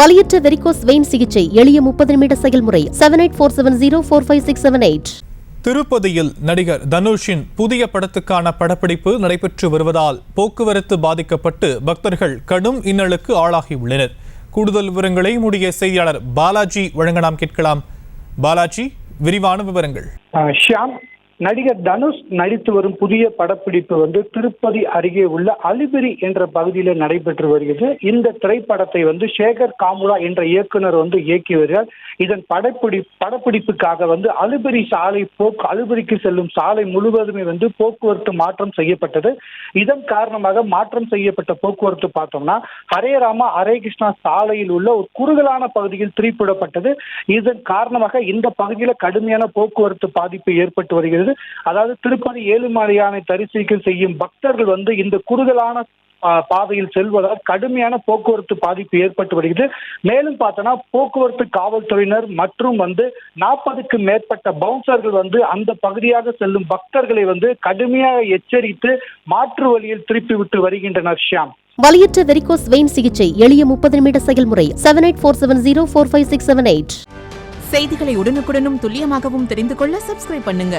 வலியற்ற varicose vein சிகிச்சை எளிய முப்பது நிமிட செயல்முறை seven eight four seven zero four five six seven eight திருப்பதியில் நடிகர் தனுஷின் புதிய படத்துக்கான படப்பிடிப்பு நடைபெற்று வருவதால் போக்குவரத்து பாதிக்கப்பட்டு பக்தர்கள் கடும் இன்னலுக்கு ஆளாகியுள்ளனர். கூடுதல் விவரங்களை முடிய செய்தியாளர் பாலாஜி வழங்க நாம் கேட்கலாம். பாலாஜி விரிவான விவரங்கள். ஷியாம் நடிகர் தனுஷ் நடித்து வரும் புதிய படப்பிடிப்பு வந்து திருப்பதி அருகே உள்ள அலிபிரி என்ற பகுதியில் நடைபெற்று வருகிறது. இந்த திரைப்படத்தை வந்து சேகர் காமுலா என்ற இயக்குனர் வந்து இயக்கி வருகிறார். இதன் படப்பிடி படப்பிடிப்புக்காக வந்து அலுபரி சாலை போக்கு அலுபரிக்கு செல்லும் சாலை முழுவதுமே வந்து போக்குவரத்து மாற்றம் செய்யப்பட்டது. இதன் காரணமாக மாற்றம் செய்யப்பட்ட போக்குவரத்து பார்த்தோம்னா ஹரே ராமா ஹரே கிருஷ்ணா சாலையில் உள்ள ஒரு குறுகலான பகுதியில் திருப்பிடப்பட்டது இதன் காரணமாக இந்த பகுதியில் கடுமையான போக்குவரத்து பாதிப்பு ஏற்பட்டு வருகிறது. அதாவது திருப்பதி ஏழுமலையானை தரிசிக்க செய்யும் பக்தர்கள் வந்து இந்த குறுகலான ஆ, பாதையில் செல்வதால் கடுமையான போக்குவரத்து பாதிப்பு ஏற்பட்டு வருகிறது. மேலும் பார்த்தோன்னா போக்குவரத்து காவல்துறையினர் மற்றும் வந்து நாற்பதுக்கு மேற்பட்ட பவுன்சர்கள் வந்து அந்த பகுதியாக செல்லும் பக்தர்களை வந்து கடுமையாக எச்சரித்து மாற்று வழியில் திருப்பி விட்டு வருகின்றனர் ஷியாம். வலியற்ற வெரிகோஸ் வெயின் சிகிச்சை எளிய முப்பது நிமிட செயல்முறை seven eight four seven zero four five six seven eight செய்திகளை உடனுக்குடனும் துல்லியமாகவும் தெரிந்து கொள்ள சப்ஸ்கிரைப் பண்ணுங்க.